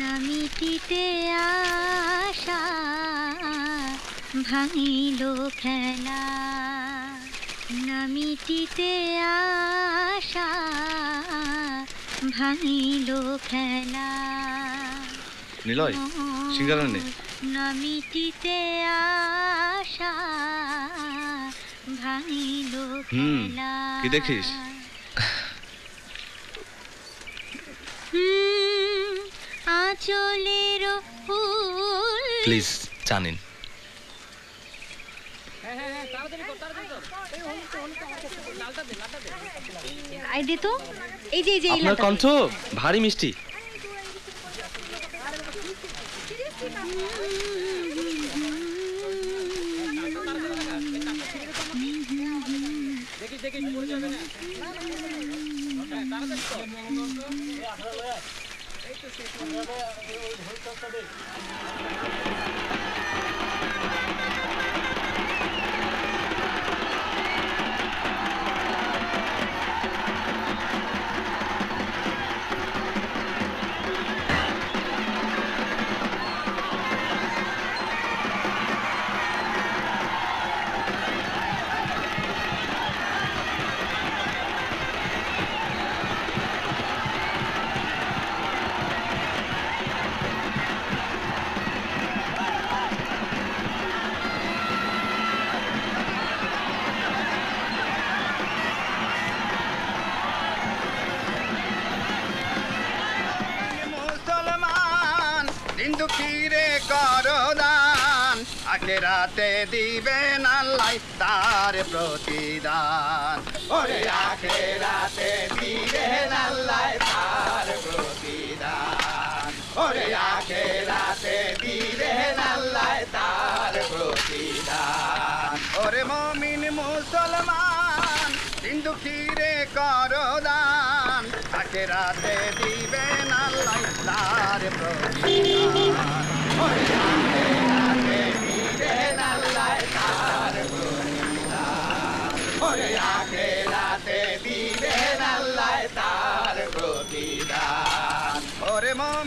নামিটিতে আশা ভাঙিল খেলা। নামিটিতে আশা ভাঙিল খেলা। নিলয় সিঙ্গারা নে। নামিটিতে আশা হুম, কি দেখিস? আঁচলের ফুল। প্লিজ জানেন। দে তো এই যে এই যে এই আপনার কণ্ঠ ভারী মিষ্টি। মুসলমান হিন্দু ফিরে করদান আগে রাতে দিবেন আল্লাহ তার প্রতিদান ওরে আগে রাতে দিবেন আল্লাহ তার প্রতিদান। ওরে আগে রাতে দিবেন আল্লাহ তার প্রতিদান। ওরে মমিন মুসলমান হিন্দু করদান আগে রাতে দিবেন আল্লাহ তার প্রতিদান। ওরে রাতে দিবেন আল্লাহ তার প্রতিদান আগে রাতে দিবেন আল্লাহ তার প্রতিদান। ওরে মন